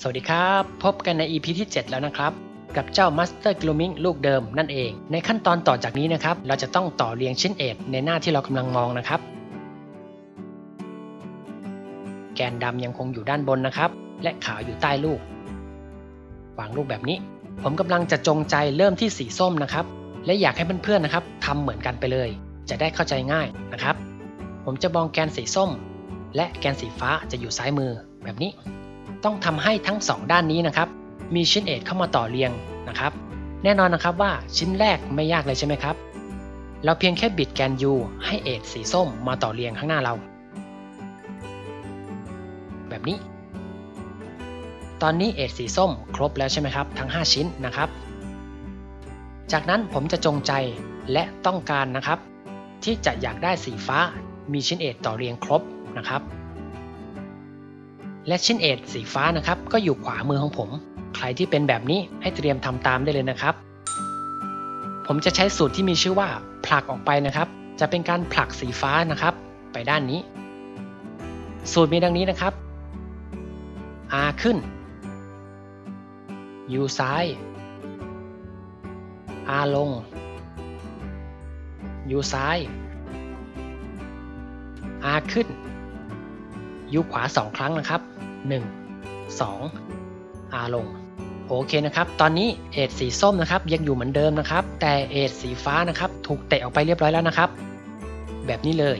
สวัสดีครับ พบกันใน EP ที่ 7 แล้วนะครับ กับเจ้า Master Grooming ลูกเดิมนั่นเอง ในขั้นตอนต่อจากนี้นะครับ เราจะต้องต่อเรียงชิ้นเอ็ดในหน้าที่เรากำลังมองนะครับ แกนดำยังคงอยู่ด้านบนนะครับ และขาวอยู่ใต้ลูก วางลูกแบบนี้ ผมกำลังจะจงใจเริ่มที่สีส้มนะครับ และอยากให้เพื่อนๆนะครับทำเหมือนกันไปเลย จะได้เข้าใจง่ายนะครับ ผมจะมองแกนสีส้ม และแกนสีฟ้าจะอยู่ซ้ายมือแบบนี้ ต้องทำให้ทั้ง 2 ด้านนี้นะครับ มีชิ้นเอ็ดเข้ามาต่อเรียงนะครับ แน่นอนนะครับว่าชิ้นแรกไม่ยากเลยใช่ไหมครับเราเพียงแค่บิดแกน U ให้เอ็ดสีส้มมาต่อเรียงข้างหน้าเรา แบบนี้ ตอนนี้เอ็ดสีส้มครบแล้วใช่ไหมครับ ทั้ง 5 ชิ้นนะครับ จากนั้นผมจะจงใจและต้องการนะครับ ที่จะอยากได้สีฟ้ามีชิ้นเอ็ดต่อเรียงครบนะครับ และชิ้นเอ็ดสีฟ้านะครับ ก็อยู่ขวามือของผม ใครที่เป็นแบบนี้ให้เตรียมทำตามได้เลยนะครับ ผมจะใช้สูตรที่มีชื่อว่า ผลักออกไปนะครับ จะเป็นการผลักสีฟ้านะครับ ไปด้านนี้ สูตรมีดังนี้นะครับ R ขึ้น U ซ้าย R ลง U ซ้าย R ขึ้น U ขวา 2 ครั้งนะครับ 1 2 R ลง โอเคนะครับ ตอนนี้เอทสีส้มนะครับ ยังอยู่เหมือนเดิมนะครับ แต่เอทสีฟ้านะครับ ถูกเตะออกไปเรียบร้อยแล้วนะครับ แบบนี้เลย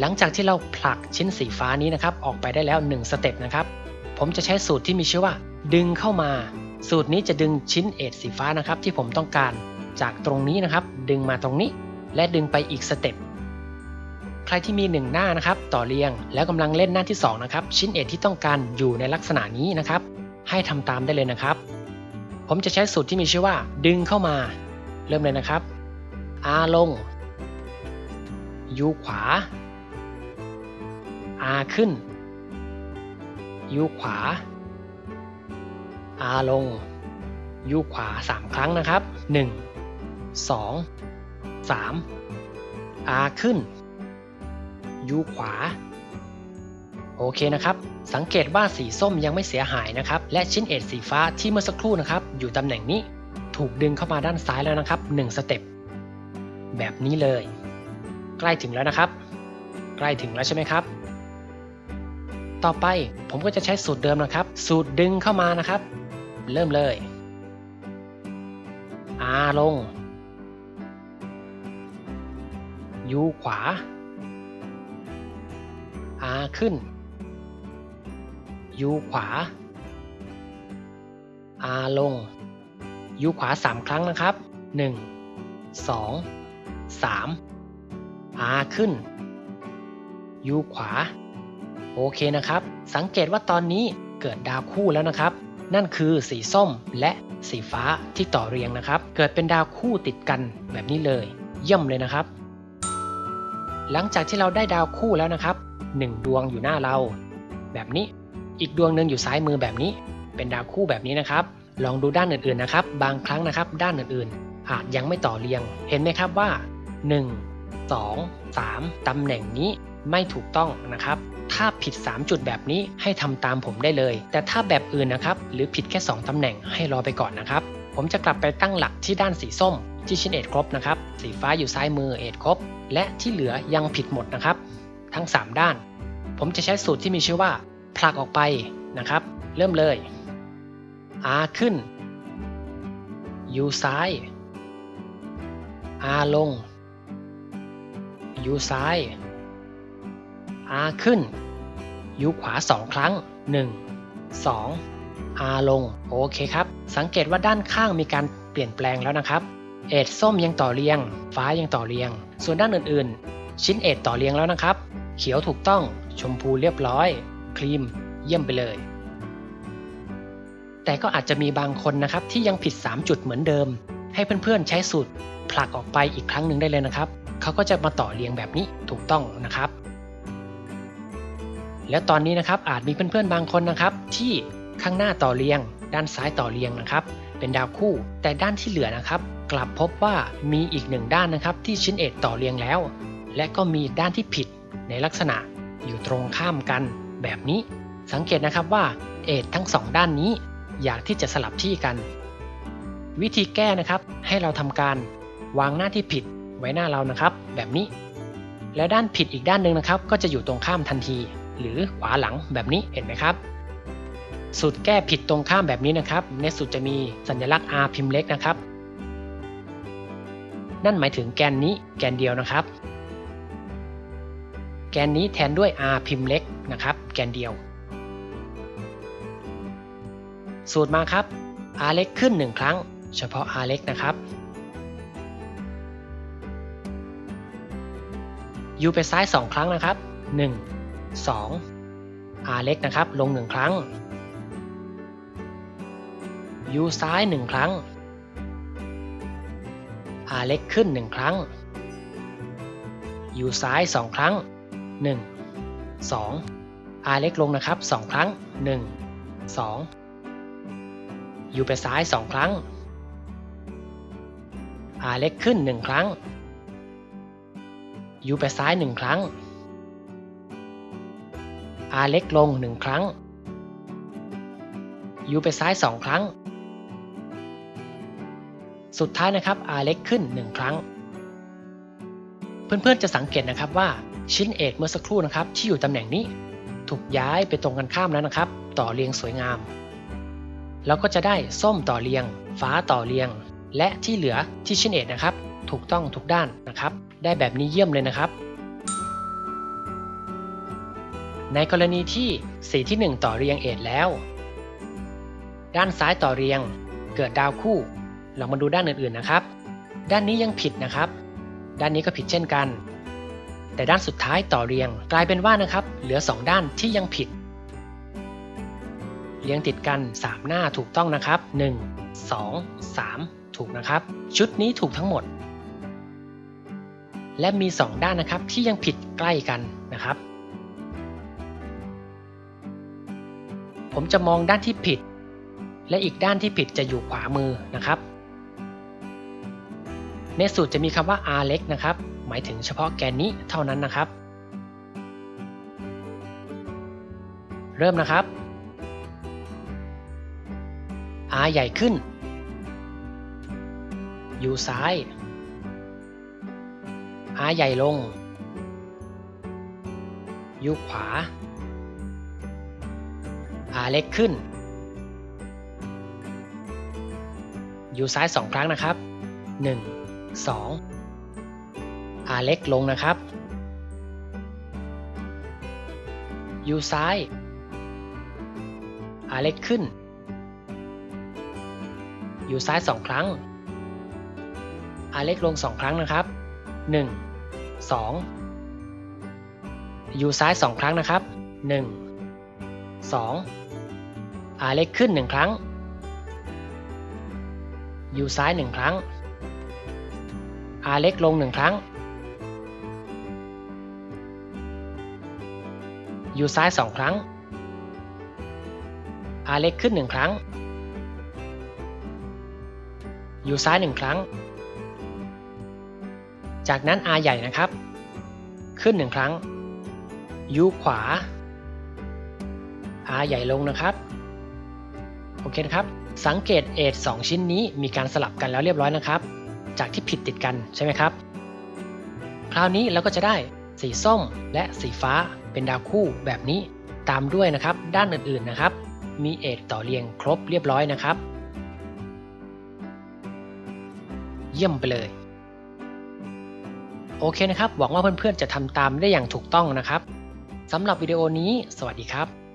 หลังจากที่เราผลักชิ้นสีฟ้านี้นะครับ ออกไปได้แล้ว 1 สเต็ปนะครับ ผมจะใช้สูตรที่มีชื่อว่า ดึงเข้ามา สูตรนี้จะดึงชิ้นเอทสีฟ้านะครับ ที่ผมต้องการจากตรงนี้นะครับ ดึงมาตรงนี้และดึงไปอีกสเต็ป ใครที่มี 1 หน้านะครับต่อเรียงแล้วกำลังเล่นหน้าที่2นะครับชิ้นเอ็ดที่ต้องการอยู่ในลักษณะนี้นะครับ ให้ทำตามได้เลยนะครับ ผมจะใช้สูตรที่มีชื่อว่า ดึงเข้ามา เริ่มเลยนะครับ R ลง U ขวา R ขึ้น U ขวา R ลง U ขวา 3 ครั้งนะครับ 1 2 3 R ขึ้น U ขวา โอเคนะครับ สังเกตว่าสีส้มยังไม่เสียหายนะครับ และชิ้นเอ็ดสีฟ้าที่เมื่อสักครู่นะครับ อยู่ตำแหน่งนี้ถูกดึงเข้ามาด้านซ้ายแล้วนะครับ 1 สเต็ป แบบนี้เลย ใกล้ถึงแล้วนะครับ ใกล้ถึงแล้วใช่ไหมครับ ต่อไปผมก็จะใช้สูตรเดิมนะครับ สูตรดึงเข้ามานะครับ เริ่มเลย R ลง U ขวา R ขึ้น U ขวา R ลง U ขวา 3 ครั้งนะครับ 1 2 3 R ขึ้น U ขวา โอเคนะครับ สังเกตว่าตอนนี้เกิดดาวคู่แล้วนะครับ นั่นคือสีส้มและสีฟ้าที่ต่อเรียงนะครับ เกิดเป็นดาวคู่ติดกันแบบนี้เลย เยี่ยมเลยนะครับ หลังจากที่เราได้ดาวคู่แล้วนะครับ 1 ดวงอยู่หน้าเรา แบบนี้ อีกดวงหนึ่งอยู่ซ้ายมือแบบนี้ เป็นดาวคู่แบบนี้นะครับ ลองดูด้านอื่นๆนะครับ บางครั้งนะครับ ด้านอื่นๆ อาจยังไม่ต่อเรียง เห็นไหมครับว่า 1 2 3 ตำแหน่งนี้ไม่ถูกต้องนะครับ ถ้าผิด 3 จุดแบบนี้ให้ทำตามผมได้เลย แต่ถ้าแบบอื่นนะครับ หรือผิดแค่ 2ตำแหน่งให้รอไปก่อนนะครับ ผมจะกลับไปตั้งหลักที่ด้านสีส้ม ที่ชิ้นเอ็ดครบนะครับ สีฟ้าอยู่ซ้ายมือเอ็ดครบ และที่เหลือยังผิดหมดนะครับ ทั้ง 3 ด้าน ผมจะใช้สูตรที่มีชื่อว่า ผลักออกไปนะครับ เริ่มเลย R ขึ้น U ซ้าย R ลง U ซ้าย R ขึ้น U ขวา 2 ครั้ง 1 2 R ลง โอเคครับ สังเกตว่าด้านข้างมีการเปลี่ยนแปลงแล้วนะครับ เอ็ดส้มยังต่อเรียง ฟ้ายังต่อเรียง ส่วนด้านอื่นๆ ชิ้นเอ็ดต่อเรียงแล้วนะครับ เขียวถูกต้อง ชมพูเรียบร้อย ครีม เยี่ยมไปเลย แต่ก็อาจจะมีบางคนนะครับที่ยังผิด 3 จุดเหมือนเดิม ให้เพื่อนๆใช้สูตรผลักออกไปอีกครั้งหนึ่งได้เลยนะครับ เขาก็จะมาต่อเรียงแบบนี้ถูกต้องนะครับ แล้วตอนนี้นะครับอาจมีเพื่อนๆบางคนนะครับ ที่ข้างหน้าต่อเรียง ด้านซ้ายต่อเรียงนะครับ เป็นดาวคู่ แต่ด้านที่เหลือนะครับ กลับพบว่ามีอีกหนึ่งด้านนะครับ ที่ชิ้นเอ็ดต่อเรียงแล้ว และก็มีด้านที่ผิด ในลักษณะอยู่ตรงข้ามกันแบบนี้ สังเกตนะครับว่าเอททั้งสองด้านนี้อยากที่จะสลับที่กัน วิธีแก้นะครับให้เราทำการวางหน้าที่ผิดไว้หน้าเรานะครับ แบบนี้ แล้วด้านผิดอีกด้านหนึ่งนะครับ ก็จะอยู่ตรงข้ามทันที หรือขวาหลังแบบนี้เห็นไหมครับสูตรแก้ผิดตรงข้ามแบบนี้นะครับ ในสูตรจะมีสัญลักษณ์ r พิมพ์เล็กนะครับ นั่นหมายถึงแกนนี้แกนเดียวนะครับ แกนนี้แทนด้วย r พิมพ์เล็กนะครับ แกนเดียว สูตรมาครับ r เล็กขึ้น 1 ครั้ง เฉพาะ r เล็กนะครับ u ไปซ้าย 2 ครั้งนะครับ 1 2 r เล็กนะครับ ลง 1 ครั้ง u ซ้าย 1 ครั้ง r เล็กขึ้น 1 ครั้ง u ซ้าย 2 ครั้ง 1 2 r เล็กลงนะครับ 2 ครั้ง 1 2 u ไปซ้าย 2 ครั้ง r เล็กขึ้น 1 ครั้ง u ไปซ้าย 1 ครั้ง r เล็กลง 1 ครั้ง u ไปซ้าย 2 ครั้ง สุดท้ายนะครับ r เล็กขึ้น 1 ครั้ง เพื่อนๆจะสังเกตนะครับว่า ชิ้นเอกเมื่อสักครู่นะครับ ที่อยู่ตำแหน่งนี้ ถูกย้ายไปตรงกันข้ามแล้วนะครับ ต่อเรียงสวยงาม แล้วก็จะได้ส้มต่อเรียง ฟ้าต่อเรียง และที่เหลือที่ชิ้นเอกนะครับ ถูกต้องทุกด้านนะครับ ได้แบบนี้เยี่ยมเลยนะครับ ในกรณีที่สีที่ 1 ต่อเรียงเอทแล้ว ด้านซ้ายต่อเรียง เกิดดาวคู่เรามาดูด้านอื่นๆนะครับ ด้านนี้ยังผิดนะครับ ด้านนี้ก็ผิดเช่นกัน แต่ด้านสุดท้ายต่อเรียง กลายเป็นว่านะครับ เหลือ 2 ด้านที่ยังผิด เรียงติดกัน 3 หน้าถูกต้องนะครับ 1 2 3 ถูกนะครับ ชุดนี้ถูกทั้งหมด และมี 2 ด้านนะครับที่ยังผิดใกล้กันนะครับ ผมจะมองด้านที่ผิด และอีกด้านที่ผิดจะอยู่ขวามือนะครับ ในสูตรจะมีคำว่า r เล็กนะครับ หมายถึงเฉพาะแกนนี้เท่านั้นนะครับ เริ่มนะครับ r ใหญ่ขึ้น u ซ้าย r ใหญ่ลง u ขวา r เล็กขึ้น u ซ้าย 2 ครั้งนะครับ 1 2 r เล็กลงนะครับ u ซ้าย r เล็กขึ้น u ซ้าย 2 ครั้ง r เล็กลง 2 ครั้งนะครับ 1 2 u ซ้าย 2 ครั้งนะครับ 1 2 r เล็กขึ้น 1 ครั้ง u ซ้าย 1 ครั้ง r เล็กลง 1 ครั้ง u ซ้าย 2 ครั้ง r เล็กขึ้น 1 ครั้ง u ซ้าย 1 ครั้ง จากนั้น r ใหญ่นะครับ ขึ้น 1 ครั้ง u ขวา r ใหญ่ลงนะครับ โอเคนะครับ สังเกตเอท2ชิ้นนี้มีการสลับกันแล้วเรียบร้อยนะครับ จากที่ผิดติดกันใช่ไหมครับ คราวนี้เราก็จะได้สีส้มและสีฟ้า เป็นดาวคู่แบบนี้ ตามด้วยนะครับด้านอื่นๆนะครับ มีเอกต่อเรียงครบเรียบร้อยนะครับ เยี่ยมไปเลย โอเคนะครับ หวังว่าเพื่อนๆจะทำตามได้อย่างถูกต้องนะครับสำหรับวิดีโอนี้ สวัสดีครับ